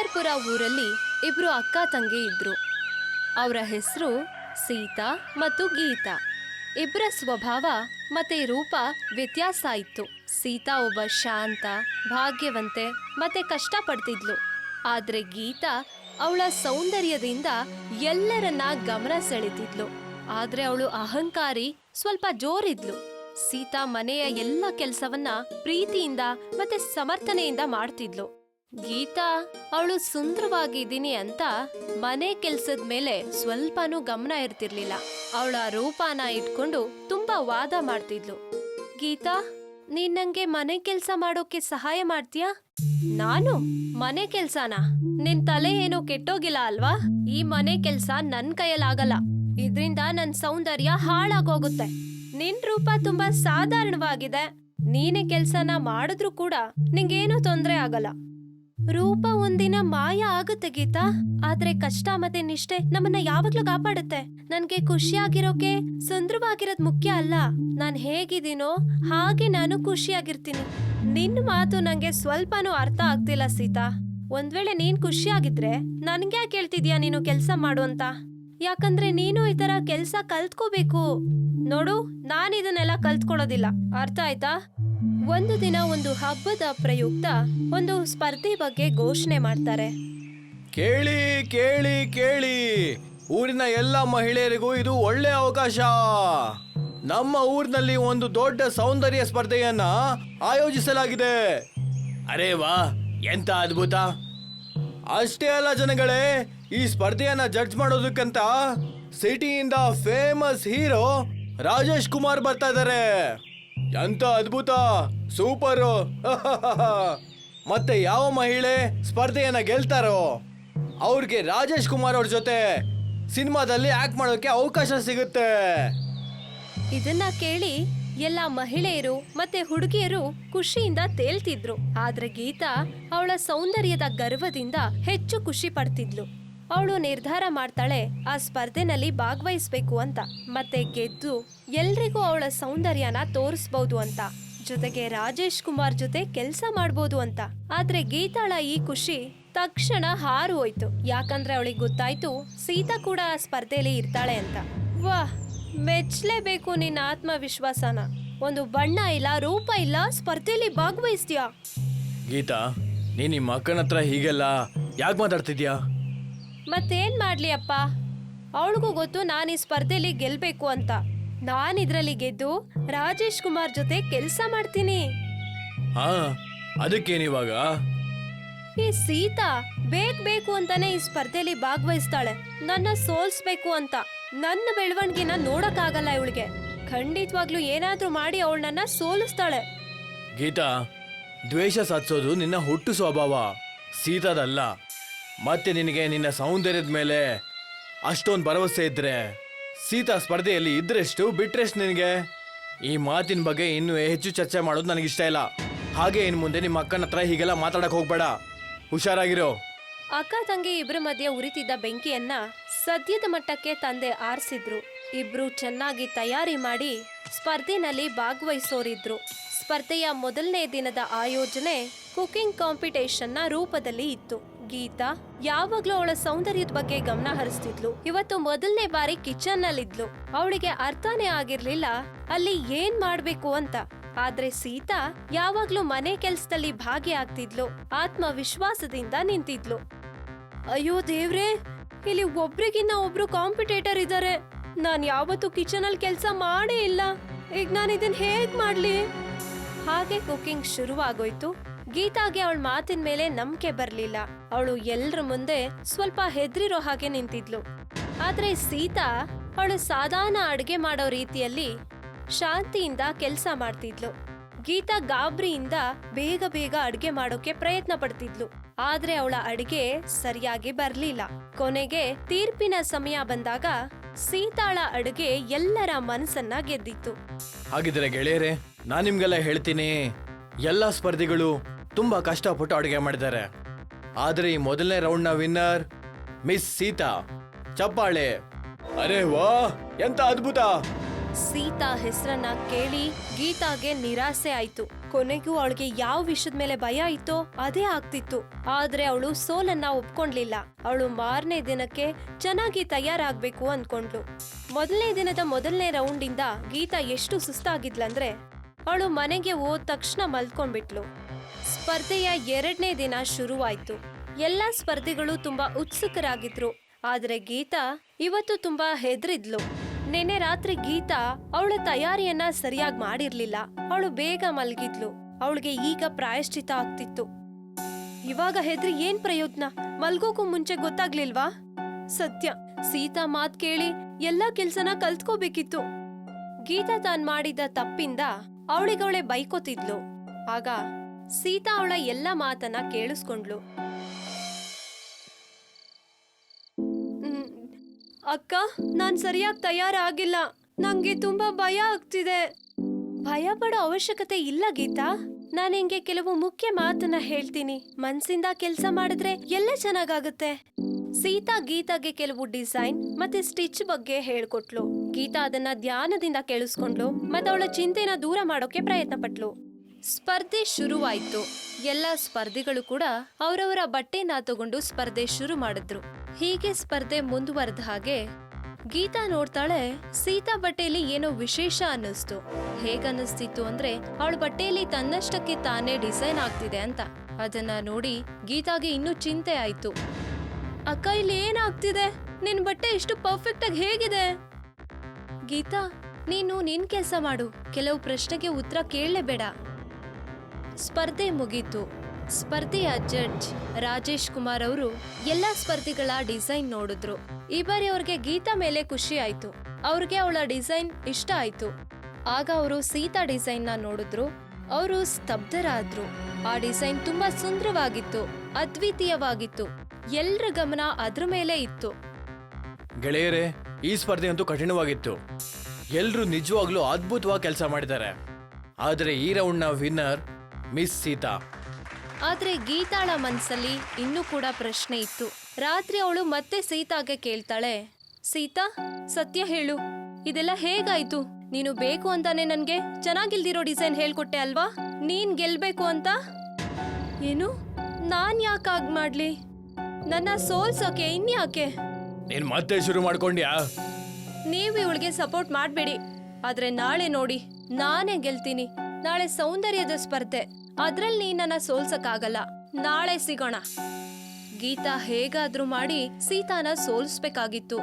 ಸುಂದರ್ಪುರ ಊರಲ್ಲಿ ಇಬ್ರು ಅಕ್ಕ ತಂಗಿ ಇದ್ರು. ಅವರ ಹೆಸರು ಸೀತಾ ಮತ್ತು ಗೀತಾ. ಇಬ್ಬರ ಸ್ವಭಾವ ಮತ್ತೆ ರೂಪ ವ್ಯತ್ಯಾಸ ಇತ್ತು. ಸೀತಾ ಒಬ್ಬ ಶಾಂತ, ಭಾಗ್ಯವಂತೆ ಮತ್ತೆ ಕಷ್ಟಪಡ್ತಿದ್ಲು. ಆದ್ರೆ ಗೀತಾ ಅವಳ ಸೌಂದರ್ಯದಿಂದ ಎಲ್ಲರನ್ನ ಗಮನ ಸೆಳೆತಿದ್ಲು. ಆದ್ರೆ ಅವಳು ಅಹಂಕಾರಿ, ಸ್ವಲ್ಪ ಜೋರಿದ್ಲು. ಸೀತಾ ಮನೆಯ ಎಲ್ಲ ಕೆಲಸವನ್ನ ಪ್ರೀತಿಯಿಂದ ಮತ್ತೆ ಸಮರ್ಥನೆಯಿಂದ ಮಾಡ್ತಿದ್ಲು. ಗೀತಾ, ಅವಳು ಸುಂದರವಾಗಿದ್ದೀನಿ ಅಂತ ಮನೆ ಕೆಲ್ಸದ ಮೇಲೆ ಸ್ವಲ್ಪನೂ ಗಮನ ಇರ್ತಿರ್ಲಿಲ್ಲ. ಅವಳ ರೂಪಾನ ಇಟ್ಕೊಂಡು ತುಂಬಾ ವಾದ ಮಾಡ್ತಿದ್ಲು. ಗೀತಾ, ನೀನ್ ನಂಗೆ ಮನೆ ಕೆಲ್ಸ ಮಾಡೋಕೆ ಸಹಾಯ ಮಾಡ್ತೀಯಾ? ನಾನು? ಮನೆ ಕೆಲ್ಸನ? ನಿನ್ ತಲೆ ಏನೋ ಕೆಟ್ಟೋಗಿಲ್ಲ ಅಲ್ವಾ? ಈ ಮನೆ ಕೆಲ್ಸ ನನ್ ಕೈಯಲ್ಲಾಗಲ್ಲ. ಇದ್ರಿಂದ ನನ್ ಸೌಂದರ್ಯ ಹಾಳಾಗೋಗುತ್ತೆ. ನಿನ್ ರೂಪ ತುಂಬಾ ಸಾಧಾರಣವಾಗಿದೆ. ನೀನೇ ಕೆಲ್ಸನ ಮಾಡಿದ್ರು ಕೂಡ ನಿಂಗೇನು ತೊಂದ್ರೆ ಆಗಲ್ಲ. ರೂಪ ಒಂದಿನ ಮಾಯ ಆಗುತ್ತೆ ಗೀತಾ. ಆದ್ರೆ ಕಷ್ಟ ಮತ್ತೆ ನಿಷ್ಠೆ ನಮ್ಮನ್ನ ಯಾವಾಗ್ಲೂ ಕಾಪಾಡುತ್ತೆ. ನನ್ಗೆ ಖುಷಿಯಾಗಿರೋಕೆ ಸುಂದರವಾಗಿರೋದ್ ಮುಖ್ಯ ಅಲ್ಲ. ನಾನ್ ಹೇಗಿದ್ದೀನೋ ಹಾಗೆ ನಾನು ಖುಷಿಯಾಗಿರ್ತೀನಿ. ನಿನ್ ಮಾತು ನಂಗೆ ಸ್ವಲ್ಪನೂ ಅರ್ಥ ಆಗ್ತಿಲ್ಲ ಸೀತಾ. ಒಂದ್ ವೇಳೆ ನೀನ್ ಖುಷಿಯಾಗಿದ್ರೆ ನನ್ಗೆ ಯಾಕೆ ಹೇಳ್ತಿದ್ಯಾ ನೀನು ಕೆಲ್ಸ ಮಾಡು ಅಂತ? ಯಾಕಂದ್ರೆ ನೀನು ಈ ತರ ಕೆಲ್ಸ ಕಲ್ತ್ಕೋಬೇಕು. ನೋಡು, ನಾನ್ ಇದನ್ನೆಲ್ಲ ಕಲ್ತ್ಕೊಳ್ಳೋದಿಲ್ಲ. ಅರ್ಥ ಆಯ್ತಾ? ಒಂದು ದಿನ ಒಂದು ಹಬ್ಬದ ಪ್ರಯುಕ್ತ ಒಂದು ಸ್ಪರ್ಧೆ ಬಗ್ಗೆ ಘೋಷಣೆ ಮಾಡ್ತಾರೆ. ಕೇಳಿ ಕೇಳಿ ಕೇಳಿ. ಊರಿನ ಎಲ್ಲ ಮಹಿಳೆಯರಿಗೂ ಇದು ಒಳ್ಳೆ ಅವಕಾಶ. ನಮ್ಮ ಊರಿನಲ್ಲಿ ಒಂದು ದೊಡ್ಡ ಸೌಂದರ್ಯ ಸ್ಪರ್ಧೆಯನ್ನ ಆಯೋಜಿಸಲಾಗಿದೆ. ಅರೇ ವಾ, ಎಂತ ಅದ್ಭುತ. ಅಷ್ಟೇ ಅಲ್ಲ ಜನಗಳೇ, ಈ ಸ್ಪರ್ಧೆಯನ್ನ ಜಡ್ಜ್ ಮಾಡೋದಕ್ಕಂತ ಸಿಟಿಯಿಂದ ಫೇಮಸ್ ಹೀರೋ ರಾಜೇಶ್ ಕುಮಾರ್ ಬರ್ತಾ ಇದ್ದಾರೆ. ಎಂತ ಅದ್ಭುತ! ಸೂಪರ್! ಮತ್ತೆ ಯಾವ ಮಹಿಳೆ ಸ್ಪರ್ಧೆಯನ್ನ ಗೆಲ್ತಾರೋ? ಅವ್ರಿಗೆ ರಾಜೇಶ್ ಕುಮಾರ್ ಅವ್ರ ಜೊತೆ ಸಿನಿಮಾದಲ್ಲಿ ಆಕ್ಟ್ ಮಾಡೋಕೆ ಅವಕಾಶ ಸಿಗುತ್ತೆ. ಇದನ್ನ ಕೇಳಿ ಎಲ್ಲ ಮಹಿಳೆಯರು ಮತ್ತೆ ಹುಡುಗಿಯರು ಖುಷಿಯಿಂದ ತೇಲ್ತಿದ್ರು. ಆದ್ರೆ ಗೀತಾ ಅವಳ ಸೌಂದರ್ಯದ ಗರ್ವದಿಂದ ಹೆಚ್ಚು ಖುಷಿ ಪಡ್ತಿದ್ಲು. ಅವಳು ನಿರ್ಧಾರ ಮಾಡ್ತಾಳೆ, ಆ ಸ್ಪರ್ಧೆನಲ್ಲಿ ಭಾಗವಹಿಸ್ಬೇಕು ಅಂತ. ಮತ್ತೆ ಗೆದ್ದು ಎಲ್ರಿಗೂ ಅವಳ ಸೌಂದರ್ಯನ ತೋರಿಸ್ಬೋದು ಅಂತ. ಜೊತೆಗೆ ರಾಜೇಶ್ ಕುಮಾರ್ ಜೊತೆ ಕೆಲಸ ಮಾಡ್ಬೋದು ಅಂತ. ಆದ್ರೆ ಗೀತಾಳ ಈ ಖುಷಿ ತಕ್ಷಣ ಹಾರು ಹೋಯ್ತು. ಯಾಕಂದ್ರೆ ಅವಳಿಗೆ ಗೊತ್ತಾಯ್ತು, ಸೀತಾ ಕೂಡ ಆ ಸ್ಪರ್ಧೆಯಲ್ಲಿ ಇರ್ತಾಳೆ ಅಂತ. ವಾಹ್ ಮೆಚ್ಚಲೇಬೇಕು ನಿನ್ನ ಆತ್ಮವಿಶ್ವಾಸನ. ಒಂದು ಬಣ್ಣ ಇಲ್ಲ, ರೂಪ ಇಲ್ಲ, ಸ್ಪರ್ಧೆಯಲ್ಲಿ ಭಾಗವಹಿಸ್ತೀಯಾ? ಗೀತಾ, ನೀನ್ ನಿಮ್ಮ ಅಕ್ಕನ ಹತ್ರ ಹೀಗೆಲ್ಲ ಯಾಕೆ ಮಾತಾಡ್ತಿದ್ಯಾ? ಮತ್ತೇನ್ ಮಾಡ್ಲಿ ಅಪ್ಪ? ಅವಳಿಗೂ ಗೊತ್ತು ನಾನು ಈ ಸ್ಪರ್ಧೆಯಲ್ಲಿ ಗೆಲ್ಬೇಕು ಅಂತ. ನಾನ್ ಇದ್ರಲ್ಲಿ ಗೆದ್ದು ರಾಜೇಶ್ ಕುಮಾರ್ ಜೊತೆ ಕೆಲಸ ಮಾಡ್ತೀನಿ. ಹಾ ಅದಕ್ಕೇನಿವಾಗ ಈ ಸೀತಾ ಬೇಕ್ ಬೇಕು ಅಂತಾನೆ ಈ ಸ್ಪರ್ಧೆಯಲ್ಲಿ ಭಾಗವಹಿಸ್ತಾಳೆ. ನನ್ನ ಸೋಲ್ಸ್ಬೇಕು ಅಂತ. ನನ್ನ ಬೆಳವಣಿಗೆನ ನೋಡಕ್ಕಾಗಲ್ಲ ಇವಳಿಗೆ. ಖಂಡಿತವಾಗ್ಲೂ ಏನಾದ್ರೂ ಮಾಡಿ ಅವಳನ್ನ ಸೋಲಿಸ್ತಾಳೆ. ಗೀತಾ ದ್ವೇಷ ಸಾಧಿಸೋದು ನಿನ್ನ ಹುಟ್ಟು ಸ್ವಭಾವ. ಸೀತಾದಲ್ಲ. ಮತ್ತೆ ನಿನಗೆ ನಿನ್ನ ಸೌಂದರ್ಯದ ಮೇಲೆ ಅಷ್ಟೊಂದು ಭರವಸೆ ಇದ್ರೆ, ಸೀತಾ ಸ್ಪರ್ಧೆಯಲ್ಲಿ ಇದ್ರೆಷ್ಟು ಬಿಟ್ರೆಷ್ಟು ನಿನಗೆ? ಈ ಮಾತಿನ ಬಗ್ಗೆ ಇನ್ನೂ ಹೆಚ್ಚು ಚರ್ಚೆ ಮಾಡೋದು ನನಗಿಷ್ಟ ಇಲ್ಲ. ಹಾಗೆ ಇನ್ನು ಮುಂದೆ ನಿಮ್ಮ ಅಕ್ಕನ ಹತ್ರ ಹೀಗೆಲ್ಲ ಮಾತಾಡಕ್ ಹೋಗ್ಬೇಡ. ಹುಷಾರಾಗಿರೋ. ಅಕ್ಕ ತಂಗಿ ಇಬ್ಬರ ಮಧ್ಯೆ ಉರಿತಿದ್ದ ಬೆಂಕಿಯನ್ನ ಸದ್ಯದ ಮಟ್ಟಕ್ಕೆ ತಂದೆ ಆರಿಸಿದ್ರು. ಇಬ್ರು ಚೆನ್ನಾಗಿ ತಯಾರಿ ಮಾಡಿ ಸ್ಪರ್ಧೆನಲ್ಲಿ ಭಾಗವಹಿಸೋರಿದ್ರು. ಸ್ಪರ್ಧೆಯ ಮೊದಲನೇ ದಿನದ ಆಯೋಜನೆ ಕುಕಿಂಗ್ ಕಾಂಪಿಟೇಷನ್ನ ರೂಪದಲ್ಲಿ ಇತ್ತು. ಗೀತಾ ಯಾವಾಗ್ಲೂ ಅವಳ ಸೌಂದರ್ಯದ ಬಗ್ಗೆ ಗಮನ ಹರಿಸ್ತಿದ್ಲು. ಇವತ್ತು ಮೊದಲನೇ ಬಾರಿ ಕಿಚನ್ ನಲ್ಲಿದ್ಲು ಅವಳಿಗೆ ಅರ್ಥನೇ ಆಗಿರ್ಲಿಲ್ಲ, ಅಲ್ಲಿ ಏನ್ ಮಾಡ್ಬೇಕು ಅಂತ. ಆದ್ರೆ ಸೀತಾ ಯಾವಾಗ್ಲೂ ಮನೆ ಕೆಲ್ಸದಲ್ಲಿ ಭಾಗಿಯಾಗ್ತಿದ್ಲು. ಆತ್ಮವಿಶ್ವಾಸದಿಂದ ನಿಂತಿದ್ಲು. ಅಯ್ಯೋ ದೇವ್ರೇ, ಇಲ್ಲಿ ಒಬ್ರಿಗಿನ್ನ ಒಬ್ರು ಕಾಂಪಿಟೇಟರ್ ಇದ್ದಾರೆ ನಾನ್ ಯಾವತ್ತೂ ಕಿಚನ್ ಅಲ್ಲಿ ಕೆಲಸ ಮಾಡೇ ಇಲ್ಲ. ಈಗ ನಾನು ಇದನ್ನ ಹೇಗ್ ಮಾಡ್ಲಿ? ಹಾಗೆ ಕುಕಿಂಗ್ ಶುರುವಾಗೋಯ್ತು. ಗೀತಾಗೆ ಅವಳ ಮಾತಿನ ಮೇಲೆ ನಂಬಿಕೆ ಬರ್ಲಿಲ್ಲ. ಅವಳು ಎಲ್ರ ಮುಂದೆ ಸ್ವಲ್ಪ ಹೆದ್ರಿರೋ ಹಾಗೆ ನಿಂತಿದ್ಲು. ಆದ್ರೆ ಸೀತಾ ಅವಳು ಸಾಧಾರಣ ಅಡುಗೆ ಮಾಡೋ ರೀತಿಯಲ್ಲಿ ಶಾಂತಿಯಿಂದ ಕೆಲಸ ಮಾಡ್ತಿದ್ಲು. ಗೀತಾ ಗಾಬ್ರಿಯಿಂದ ಬೇಗ ಬೇಗ ಅಡುಗೆ ಮಾಡೋಕೆ ಪ್ರಯತ್ನ ಪಡ್ತಿದ್ಲು. ಆದ್ರೆ ಅವಳ ಅಡಿಗೆ ಸರಿಯಾಗಿ ಬರ್ಲಿಲ್ಲ. ಕೊನೆಗೆ ತೀರ್ಪಿನ ಸಮಯ ಬಂದಾಗ ಸೀತಾಳ ಅಡುಗೆ ಎಲ್ಲರ ಮನಸ್ಸನ್ನ ಗೆದ್ದಿತ್ತು. ಹಾಗಿದ್ರೆ ಗೆಳೆಯರೇ, ನಾನ್ ನಿಮ್ಗೆಲ್ಲ ಹೇಳ್ತೀನಿ. ಎಲ್ಲ ಸ್ಪರ್ಧಿಗಳು ತುಂಬಾ ಕಷ್ಟಪಟ್ಟು ಅಡುಗೆ ಮಾಡಿದ್ದಾರೆ. ಆದ್ರೆ ಈ ಮೊದಲನೇ ರೌಂಡ್ನ ವಿನ್ನರ್ ಮಿಸ್ ಸೀತಾ. ಚಪ್ಪಾಳೆ. ಅರೆ ವಾ, ಎಂತ ಅದ್ಭುತ. ಸೀತಾ ಹೆಸರನ್ನ ಕೇಳಿ ಗೀತಾಗೆ ನಿರಾಸೆ ಆಯ್ತು. ಕೊನೆಗೂ ಅವಳಿಗೆ ಯಾವ ವಿಷಯದ ಮೇಲೆ ಭಯ ಇತ್ತೋ ಅದೇ ಆಗ್ತಿತ್ತು. ಆದ್ರೆ ಅವಳು ಸೋಲನ್ನ ಒಪ್ಕೊಂಡ್ಲಿಲ್ಲ ಅವಳು ಮಾರನೇ ದಿನಕ್ಕೆ ಚೆನ್ನಾಗಿ ತಯಾರಾಗ್ಬೇಕು ಅನ್ಕೊಂಡ್ಲು ಮೊದಲನೇ ದಿನದ ಮೊದಲನೇ ರೌಂಡ್ ಇಂದ ಗೀತಾ ಎಷ್ಟು ಸುಸ್ತಾಗಿದ್ಲಂದ್ರೆ ಅವಳು ಮನೆಗೆ ಹೋದ ತಕ್ಷಣ ಮಲ್ಕೊಂಡ್ಬಿಟ್ಲು. ಸ್ಪರ್ಧೆಯ ಎರಡನೇ ದಿನ ಶುರುವಾಯ್ತು. ಎಲ್ಲಾ ಸ್ಪರ್ಧಿಗಳು ತುಂಬಾ ಉತ್ಸುಕರಾಗಿದ್ರು. ಆದ್ರೆ ಗೀತಾ ಇವತ್ತು ತುಂಬಾ ಹೆದರಿದ್ಲು. ನಿನ್ನೆ ರಾತ್ರಿ ಗೀತಾ ಅವಳ ತಯಾರಿಯನ್ನ ಸರಿಯಾಗಿ ಮಾಡಿರ್ಲಿಲ್ಲ. ಅವಳು ಬೇಗ ಮಲಗಿದ್ಲು. ಅವಳಿಗೆ ಈಗ ಪ್ರಾಯಶ್ಚಿತ ಆಗ್ತಿತ್ತು. ಇವಾಗ ಹೆದ್ರಿ ಏನ್ ಪ್ರಯೋಜನ? ಮಲ್ಗೋಕು ಮುಂಚೆ ಗೊತ್ತಾಗ್ಲಿಲ್ವಾ? ಸತ್ಯ. ಸೀತಾ ಮಾತ್ ಕೇಳಿ ಎಲ್ಲಾ ಕೆಲ್ಸನ ಕಲ್ತ್ಕೋಬೇಕಿತ್ತು. ಗೀತಾ ತಾನ್ ಮಾಡಿದ ತಪ್ಪಿಂದ ಅವಳಿಗವಳೆ ಬೈಕೋತಿದ್ಲು. ಆಗ ಸೀತಾ ಅವಳ ಎಲ್ಲ ಮಾತನ್ನ ಕೇಳಿಸ್ಕೊಂಡ್ಲು. ಅಕ್ಕ, ನಾನ್ ಸರಿಯಾಗಿ ತಯಾರಾಗಿಲ್ಲ. ನಂಗೆ ತುಂಬಾ ಭಯ ಆಗ್ತಿದೆ. ಭಯ ಪಡೋ ಅವಶ್ಯಕತೆ ಇಲ್ಲ ಗೀತಾ. ನಾನು ಹಿಂಗೆ ಕೆಲವು ಮುಖ್ಯ ಮಾತನ್ನ ಹೇಳ್ತೀನಿ. ಮನ್ಸಿಂದ ಕೆಲಸ ಮಾಡಿದ್ರೆ ಎಲ್ಲ ಚೆನ್ನಾಗಾಗುತ್ತೆ. ಸೀತಾ ಗೀತಾಗೆ ಕೆಲವು ಡಿಸೈನ್ ಮತ್ತೆ ಸ್ಟಿಚ್ ಬಗ್ಗೆ ಹೇಳ್ಕೊಟ್ಲು. ಗೀತಾ ಅದನ್ನ ಧ್ಯಾನದಿಂದ ಕೇಳಿಸ್ಕೊಂಡ್ಲು ಮತ್ತೆ ಅವಳ ಚಿಂತೆನ ದೂರ ಮಾಡೋಕೆ ಪ್ರಯತ್ನ ಪಟ್ಲು ಸ್ಪರ್ಧೆ ಶುರುವಾಯ್ತು. ಎಲ್ಲ ಸ್ಪರ್ಧಿಗಳು ಕೂಡ ಅವರವರ ಬಟ್ಟೆನ ತಗೊಂಡು ಸ್ಪರ್ಧೆ ಶುರು ಮಾಡಿದ್ರು. ಹೀಗೆ ಸ್ಪರ್ಧೆ ಮುಂದುವರೆದ ಹಾಗೆ ಗೀತಾ ನೋಡ್ತಾಳೆ, ಸೀತಾ ಬಟ್ಟೆಯಲ್ಲಿ ಏನೋ ವಿಶೇಷ ಅನ್ನಿಸ್ತು. ಹೇಗನ್ನಿಸ್ತಿತ್ತು ಅಂದ್ರೆ ಅವಳ ಬಟ್ಟೆಯಲ್ಲಿ ತನ್ನಷ್ಟಕ್ಕೆ ತಾನೇ ಡಿಸೈನ್ ಆಗ್ತಿದೆ ಅಂತ. ಅದನ್ನ ನೋಡಿ ಗೀತಾಗೆ ಇನ್ನೂ ಚಿಂತೆ ಆಯ್ತು. ಅಕ್ಕ, ಇಲ್ಲಿ ಏನಾಗ್ತಿದೆ? ನಿನ್ ಬಟ್ಟೆ ಇಷ್ಟು ಪರ್ಫೆಕ್ಟ್ ಆಗಿ ಹೇಗಿದೆ? ಗೀತಾ, ನೀನು ನಿನ್ ಕೆಲಸ ಮಾಡು. ಕೆಲವು ಪ್ರಶ್ನೆಗೆ ಉತ್ತರ ಕೇಳಲೇಬೇಡ. ಸ್ಪರ್ಧೆ ಮುಗೀತು. ಸ್ಪರ್ಧೆಯ ಜಡ್ಜ್ ರಾಜೇಶ್ ಕುಮಾರ್ ಅವರು ಎಲ್ಲ ಸ್ಪರ್ಧಿಗಳ ಡಿಸೈನ್ ನೋಡಿದ್ರು. ಈ ಬಾರಿ ಅವ್ರಿಗೆ ಗೀತಾ ಮೇಲೆ ಖುಷಿ ಆಯ್ತು. ಅವ್ರಿಗೆ ಅವಳ ಡಿಸೈನ್ ಇಷ್ಟ ಆಯ್ತು. ಆಗ ಅವರು ಸೀತಾ ಡಿಸೈನ್ನ ನೋಡಿದ್ರು. ಅವರು ಸ್ತಬ್ಧರಾದ್ರು. ಆ ಡಿಸೈನ್ ತುಂಬಾ ಸುಂದರವಾಗಿತ್ತು, ಅದ್ವಿತೀಯವಾಗಿತ್ತು. ಎಲ್ರ ಗಮನ ಅದ್ರ ಮೇಲೆ ಇತ್ತು. ಗೆಳೆಯರೇ, ಈ ಸ್ಪರ್ಧೆ ಅಂತೂ ಕಠಿಣವಾಗಿತ್ತು. ಎಲ್ಲರೂ ನಿಜವಾಗ್ಲೂ ಅದ್ಭುತವಾಗಿ ಕೆಲಸ ಮಾಡಿದ್ದಾರೆ. ಆದರೆ ಈ ರೌಂಡ್ನ ವಿನ್ನರ್ ಮಿಸ್ ಸೀತಾ. ಆದ್ರೆ ಗೀತಾಳ ಮನ್ಸಲ್ಲಿ ಇನ್ನೂ ಕೂಡ ಪ್ರಶ್ನೆ ಇತ್ತು. ರಾತ್ರಿ ಅವಳು ಮತ್ತೆ ಸೀತಾಗೆ ಕೇಳ್ತಾಳೆ ಸೀತಾ ಸತ್ಯ ಹೇಳು. ಇದೆಲ್ಲ ಹೇಗಾಯ್ತು? ನೀನು ಬೇಕು ಅಂತಾನೆ ನನ್ಗೆ? ಚೆನ್ನಾಗಿಲ್ದಿರೋ ಡಿಸೈನ್ ಹೇಳ್ಕೊಟ್ಟೆ ಅಲ್ವಾ? ನೀನ್ ಗೆಲ್ಬೇಕು ಅಂತ? ಏನು? ನಾನ್ ಯಾಕಾಗ್ ಮಾಡ್ಲಿ? ನನ್ನ ಸೋಲ್ಸೋಕೆ ಇನ್ಯಾಕೆ? ನೀನ್ ಮತ್ತೆ ಶುರು ಮಾಡ್ಕೊಂಡ್ಯಾ? ನೀವು ಇವಳಿಗೆ ಸಪೋರ್ಟ್ ಮಾಡಬೇಡಿ. ಆದ್ರೆ ನಾಳೆ ನೋಡಿ ನಾನೇ ಗೆಲ್ತೀನಿ. ನಾಳೆ ಸೌಂದರ್ಯದ ಸ್ಪರ್ಧೆ. ಅದ್ರಲ್ಲಿ ನೀನನ್ನ ಸೋಲ್ಸಕ್ಕಾಗಲ್ಲ. ನಾಳೆ ಸಿಗೋಣ. ಗೀತಾ ಹೇಗಾದ್ರೂ ಮಾಡಿ ಸೀತಾನ ಸೋಲಿಸ್ಬೇಕಾಗಿತ್ತು.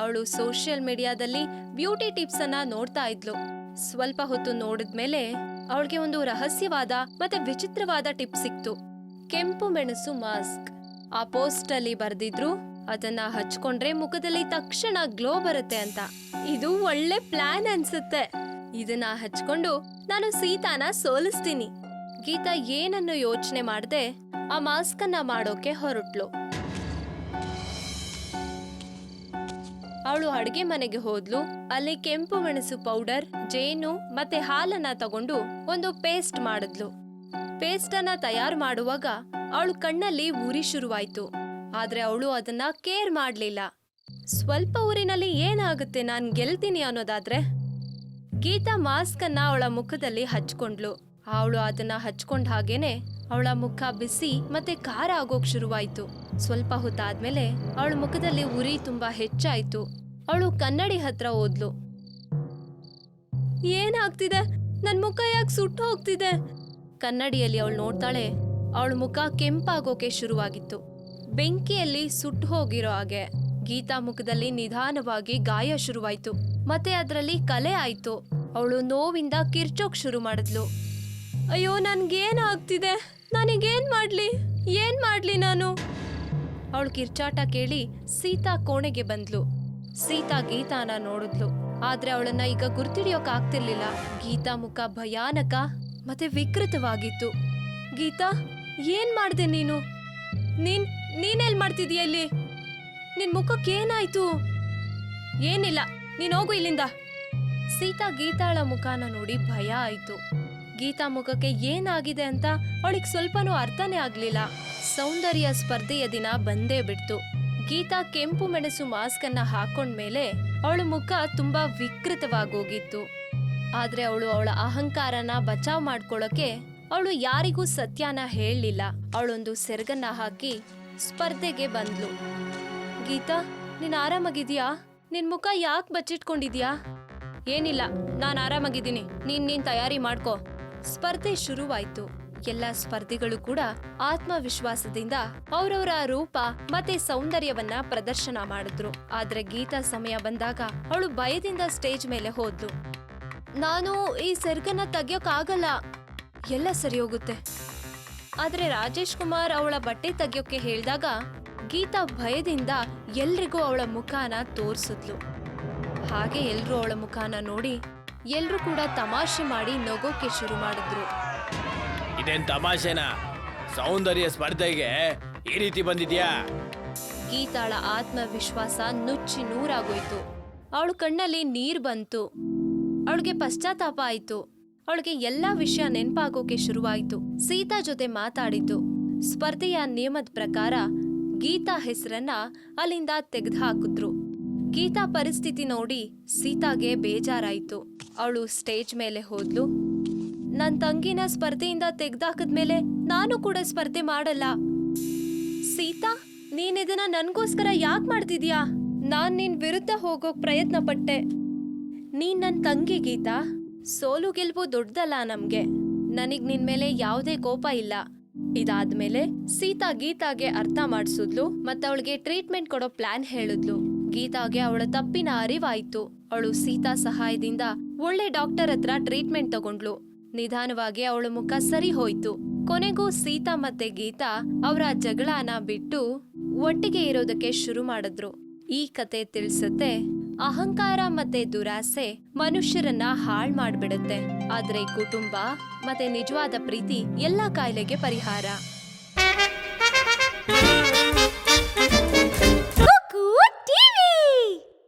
ಅವಳು ಸೋಷಿಯಲ್ ಮೀಡಿಯಾದಲ್ಲಿ ಬ್ಯೂಟಿ ಟಿಪ್ಸ್ ಅನ್ನ ನೋಡ್ತಾ ಇದ್ಲು. ಸ್ವಲ್ಪ ಹೊತ್ತು ನೋಡಿದ್ಮೇಲೆ ಅವಳಿಗೆ ಒಂದು ರಹಸ್ಯವಾದ ಮತ್ತೆ ವಿಚಿತ್ರವಾದ ಟಿಪ್ ಸಿಕ್ತು. ಕೆಂಪು ಮೆಣಸು ಮಾಸ್ಕ್. ಆ ಪೋಸ್ಟ್ ಅಲ್ಲಿ ಬರ್ದಿದ್ರು, ಅದನ್ನ ಹಚ್ಕೊಂಡ್ರೆ ಮುಖದಲ್ಲಿ ತಕ್ಷಣ ಗ್ಲೋ ಬರುತ್ತೆ ಅಂತ. ಇದು ಒಳ್ಳೆ ಪ್ಲಾನ್ ಅನ್ಸುತ್ತೆ. ಇದನ್ನ ಹಚ್ಕೊಂಡು ನಾನು ಸೀತಾನ ಸೋಲಿಸ್ತೀನಿ. ಗೀತಾ ಏನನ್ನು ಯೋಚನೆ ಮಾಡದೆ, ಆ ಮಾಸ್ಕ್ ಅನ್ನ ಮಾಡೋಕೆ ಹೊರಟ್ಲು. ಅವಳು ಅಡಿಗೆ ಮನೆಗೆ ಹೋದ್ಲು. ಅಲ್ಲಿ ಕೆಂಪು ಮೆಣಸು ಪೌಡರ್, ಜೇನು ಮತ್ತೆ ಹಾಲನ್ನ ತಗೊಂಡು ಒಂದು ಪೇಸ್ಟ್ ಮಾಡಿದ್ಲು. ಪೇಸ್ಟ್ ಅನ್ನ ತಯಾರು ಮಾಡುವಾಗ ಅವಳು ಕಣ್ಣಲ್ಲಿ ಉರಿ ಶುರುವಾಯ್ತು. ಆದ್ರೆ ಅವಳು ಅದನ್ನ ಕೇರ್ ಮಾಡ್ಲಿಲ್ಲ. ಸ್ವಲ್ಪ ಊರಿನಲ್ಲಿ ಏನಾಗುತ್ತೆ, ನಾನು ಗೆಲ್ತೀನಿ ಅನ್ನೋದಾದ್ರೆ ಗೀತಾ ಮಾಸ್ಕ್ ಅನ್ನ ಅವಳ ಮುಖದಲ್ಲಿ ಹಚ್ಕೊಂಡ್ಲು. ಅವಳು ಅದನ್ನ ಹಚ್ಕೊಂಡ ಹಾಗೇನೆ ಅವಳ ಮುಖ ಬಿಸಿ ಮತ್ತೆ ಖಾರ ಆಗೋಕ್ ಶುರುವಾಯ್ತು. ಸ್ವಲ್ಪ ಹೊತ್ತಾದ್ಮೇಲೆ ಅವಳ ಮುಖದಲ್ಲಿ ಉರಿ ತುಂಬಾ ಹೆಚ್ಚಾಯ್ತು. ಅವಳು ಕನ್ನಡಿ ಹತ್ರ ಹೋದ್ಲು ಏನಾಗ್ತಿದೆ ನನ್ ಮುಖ ಯಾಕೆ ಸುಟ್ಟು ಹೋಗ್ತಿದೆ? ಕನ್ನಡಿಯಲ್ಲಿ ಅವಳು ನೋಡ್ತಾಳೆ ಅವಳ ಮುಖ ಕೆಂಪಾಗೋಕೆ ಶುರುವಾಗಿತ್ತು. ಬೆಂಕಿಯಲ್ಲಿ ಸುಟ್ಟು ಹೋಗಿರೋ ಹಾಗೆ ಗೀತಾ ಮುಖದಲ್ಲಿ ನಿಧಾನವಾಗಿ ಗಾಯ ಶುರುವಾಯ್ತು. ಮತ್ತೆ ಅದರಲ್ಲಿ ಕಲೆ ಆಯ್ತು. ಅವಳು ನೋವಿಂದ ಕಿರ್ಚೋಕ್ ಶುರು ಮಾಡಿದ್ಲು. ಅಯ್ಯೋ, ನನ್ಗೇನ್ ಆಗ್ತಿದೆ? ನನಗೇನ್ ಮಾಡ್ಲಿ? ಏನ್ ಮಾಡ್ಲಿ ನಾನು? ಅವಳು ಕಿರ್ಚಾಟ ಕೇಳಿ ಸೀತಾ ಕೋಣೆಗೆ ಬಂದ್ಲು. ಸೀತಾ ಗೀತಾನ ನೋಡಿದ್ಲು. ಆದ್ರೆ ಅವಳನ್ನ ಈಗ ಗುರ್ತಿಡಿಯೋಕ್ ಆಗ್ತಿರ್ಲಿಲ್ಲ. ಗೀತಾ ಮುಖ ಭಯಾನಕ ಮತ್ತೆ ವಿಕೃತವಾಗಿತ್ತು. ಗೀತಾ, ಏನ್ ಮಾಡ್ದೆ ನೀನು? ನೀನ್ ನೀನೆಲ್ ಮಾಡ್ತಿದೀಯ ಇಲ್ಲಿ? ನಿನ್ ಮುಖಕ್ಕೆ ಏನಾಯ್ತು ಏನಿಲ್ಲ. ನೀನ್ ಹೋಗು ಇಲ್ಲಿಂದ. ಸೀತಾ ಗೀತಾಳ ಮುಖಾನ ನೋಡಿ ಭಯ ಆಯ್ತು. ಗೀತಾ ಮುಖಕ್ಕೆ ಏನಾಗಿದೆ ಅಂತ ಅವಳಿಗೆ ಸ್ವಲ್ಪನೂ ಅರ್ಥನೇ ಆಗ್ಲಿಲ್ಲ. ಸೌಂದರ್ಯ ಸ್ಪರ್ಧೆಯ ದಿನ ಬಂದೇ ಬಿಡ್ತು. ಗೀತಾ ಕೆಂಪು ಮೆಣಸು ಮಾಸ್ಕ್ ಅನ್ನ ಹಾಕೊಂಡ್ಮೇಲೆ ಅವಳ ಮುಖ ತುಂಬಾ ವಿಕೃತವಾಗೋಗಿತ್ತು ಆದ್ರೆ ಅವಳು ಅವಳ ಅಹಂಕಾರನ ಬಚಾವ್ ಮಾಡ್ಕೊಳ್ಳೋಕೆ ಅವಳು ಯಾರಿಗೂ ಸತ್ಯನ ಹೇಳಲಿಲ್ಲ. ಅವಳೊಂದು ಸೆರಗನ್ನ ಹಾಕಿ ಸ್ಪರ್ಧೆಗೆ ಬಂದ್ಲು. ಗೀತಾ, ನೀನ್ ಆರಾಮಾಗಿದ್ಯಾ ನಿನ್ ಮುಖ ಯಾಕೆ ಬಚ್ಚಿಟ್ಕೊಂಡಿದ್ಯಾ? ಏನಿಲ್ಲ, ನಾನ್ ಆರಾಮಾಗಿದ್ದೀನಿ. ನೀನ್ ನೀನ್ ತಯಾರಿ ಮಾಡ್ಕೋ. ಸ್ಪರ್ಧೆ ಶುರುವಾಯ್ತು. ಎಲ್ಲ ಸ್ಪರ್ಧಿಗಳು ಕೂಡ ಆತ್ಮವಿಶ್ವಾಸದಿಂದ ಅವರವರ ರೂಪ ಮತ್ತೆ ಸೌಂದರ್ಯವನ್ನ ಪ್ರದರ್ಶನ ಮಾಡಿದ್ರು. ಆದ್ರೆ ಗೀತಾ ಸಮಯ ಬಂದಾಗ ಅವಳು ಭಯದಿಂದ ಸ್ಟೇಜ್ ಮೇಲೆ ಹೋದ್ಲು. ನಾನು ಈ ಸೆರ್ಗನ್ನ ತೆಗಿಯೋಕ್ಕಾಗಲ್ಲ ಎಲ್ಲ ಸರಿ ಹೋಗುತ್ತೆ. ಆದ್ರೆ ರಾಜೇಶ್ ಕುಮಾರ್ ಅವಳ ಬಟ್ಟೆ ತೆಗಿಯೋಕೆ ಹೇಳಿದಾಗ ಗೀತಾ ಭಯದಿಂದ ಎಲ್ರಿಗೂ ಅವಳ ಮುಖಾನ ತೋರಿಸಿದ್ಲು. ಹಾಗೆ ಎಲ್ಲರೂ ಅವಳ ಮುಖಾನ ನೋಡಿ ಎಲ್ಲರೂ ಕೂಡ ತಮಾಷೆ ಮಾಡಿ ನಗೋಕೆ ಶುರು ಮಾಡಿದ್ರು. ಇದೇನ್ ತಮಾಷೆನಾ? ಸೌಂದರ್ಯ ಸ್ಪರ್ಧೆಗೆ ಈ ರೀತಿ ಬಂದಿದ್ಯಾ? ಗೀತಾಳ ಆತ್ಮವಿಶ್ವಾಸ ನುಚ್ಚಿ ನೂರಾಗೋಯ್ತು. ಅವಳ ಕಣ್ಣಲ್ಲಿ ನೀರ್ ಬಂತು. ಅವಳಿಗೆ ಪಶ್ಚಾತ್ತಾಪ ಆಯ್ತು. ಅವಳಿಗೆ ಎಲ್ಲಾ ವಿಷಯ ನೆನಪಾಗೋಕೆ ಶುರುವಾಯ್ತು. ಸೀತಾ ಜೊತೆ ಮಾತಾಡಿದ್ದು. ಸ್ಪರ್ಧೆಯ ನಿಯಮದ ಪ್ರಕಾರ ಗೀತಾ ಹೆಸರನ್ನ ಅಲ್ಲಿಂದ ತೆಗೆದುಹಾಕಿದ್ರು. ಗೀತಾ ಪರಿಸ್ಥಿತಿ ನೋಡಿ ಸೀತಾಗೆ ಬೇಜಾರಾಯಿತು. ಅವಳು ಸ್ಟೇಜ್ ಮೇಲೆ ಹೋದ್ಲು. ನನ್ನ ತಂಗಿನ ಸ್ಪರ್ಧೆಯಿಂದ ತೆಗ್ದಾಕದ್ಮೇಲೆ ನಾನು ಕೂಡ ಸ್ಪರ್ಧೆ ಮಾಡಲ್ಲ. ಸೀತಾ ನೀನ್ ಇದನ್ನ ನನ್ಗೋಸ್ಕರ ಯಾಕೆ ಮಾಡ್ತಿದ್ಯಾ? ನಾನ್ ನಿನ್ ವಿರುದ್ಧ ಹೋಗೋಕ್ ಪ್ರಯತ್ನ ಪಟ್ಟೆ ನೀನ್ ನನ್ ತಂಗಿ ಗೀತಾ? ಸೋಲು ಗೆಲ್ವು ದೊಡ್ಡದಲ್ಲ ನಮ್ಗೆ. ನನಗ್ ನಿನ್ ಮೇಲೆ ಯಾವುದೇ ಕೋಪ ಇಲ್ಲ. ಇದಾದ್ಮೇಲೆ ಸೀತಾ ಗೀತಾಗೆ ಅರ್ಥ ಮಾಡಿಸಿದ್ಲು ಅವಳಿಗೆ ಟ್ರೀಟ್ಮೆಂಟ್ ಕೊಡೋ ಪ್ಲಾನ್ ಹೇಳಿದ್ಲು. ಗೀತಾಗೆ ಅವಳ ತಪ್ಪಿನ ಅರಿವಾಯ್ತು. ಅವಳು ಸೀತಾ ಸಹಾಯದಿಂದ ಒಳ್ಳೆ ಡಾಕ್ಟರ್ ಹತ್ರ ಟ್ರೀಟ್ಮೆಂಟ್ ತಗೊಂಡ್ಲು ನಿಧಾನವಾಗಿ ಅವಳ ಮುಖ ಸರಿ ಹೋಯ್ತು. ಕೊನೆಗೂ ಸೀತಾ ಮತ್ತೆ ಗೀತಾ ಅವರ ಜಗಳನ ಬಿಟ್ಟು ಒಟ್ಟಿಗೆ ಇರೋದಕ್ಕೆ ಶುರು ಮಾಡಿದ್ರು. ಈ ಕತೆ ತಿಳಿಸುತ್ತೆ ಅಹಂಕಾರ ಮತ್ತೆ ದುರಾಸೆ ಮನುಷ್ಯರನ್ನ ಹಾಳ್ ಮಾಡ್ಬಿಡುತ್ತೆ. ಆದ್ರೆ ಕುಟುಂಬ ಮತ್ತೆ ನಿಜವಾದ ಪ್ರೀತಿ ಎಲ್ಲಾ ಕಾಯಿಲೆಗೆ ಪರಿಹಾರ.